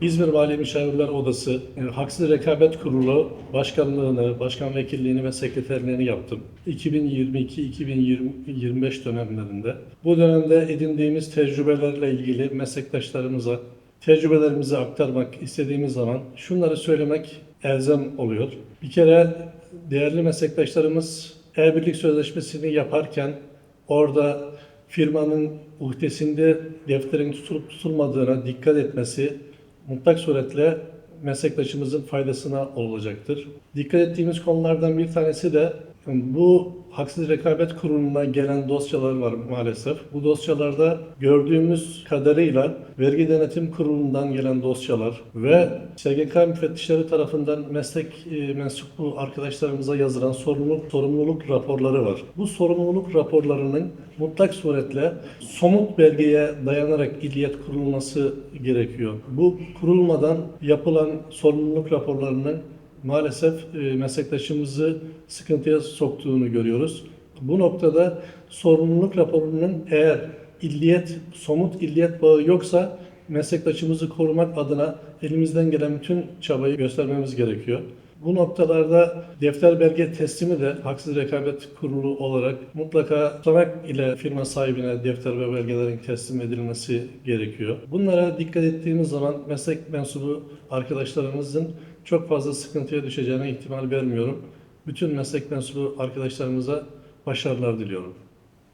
İzmir Mali Müşavirler Odası, e, Haksız Rekabet Kurulu başkanlığını, başkan vekilliğini ve sekreterliğini yaptım. 2022-2025 dönemlerinde. Bu dönemde edindiğimiz tecrübelerle ilgili meslektaşlarımıza tecrübelerimizi aktarmak istediğimiz zaman şunları söylemek elzem oluyor. Bir kere değerli meslektaşlarımız e-birlik sözleşmesini yaparken orada firmanın uhdesinde defterin tutulup tutulmadığına dikkat etmesi mutlak suretle meslektaşımızın faydasına olacaktır. Dikkat ettiğimiz konulardan bir tanesi de bu Haksız Rekabet Kurulu'na gelen dosyalar var maalesef. Bu dosyalarda gördüğümüz kadarıyla Vergi Denetim Kurulu'ndan gelen dosyalar ve SGK müfettişleri tarafından meslek e, mensuplu arkadaşlarımıza yazılan sorumluluk, sorumluluk raporları var. Bu sorumluluk raporlarının mutlak suretle somut belgeye dayanarak illiyet kurulması gerekiyor. Bu kurulmadan yapılan sorumluluk raporlarının maalesef e, meslektaşımızı sıkıntıya soktuğunu görüyoruz. Bu noktada sorumluluk raporunun eğer illiyet, somut illiyet bağı yoksa meslektaşımızı korumak adına elimizden gelen bütün çabayı göstermemiz gerekiyor. Bu noktalarda defter belge teslimi de Haksız Rekabet Kurulu olarak mutlaka tutanak ile firma sahibine defter ve belgelerin teslim edilmesi gerekiyor. Bunlara dikkat ettiğimiz zaman meslek mensubu arkadaşlarımızın çok fazla sıkıntıya düşeceğine ihtimal vermiyorum. Bütün meslek mensubu arkadaşlarımıza başarılar diliyorum.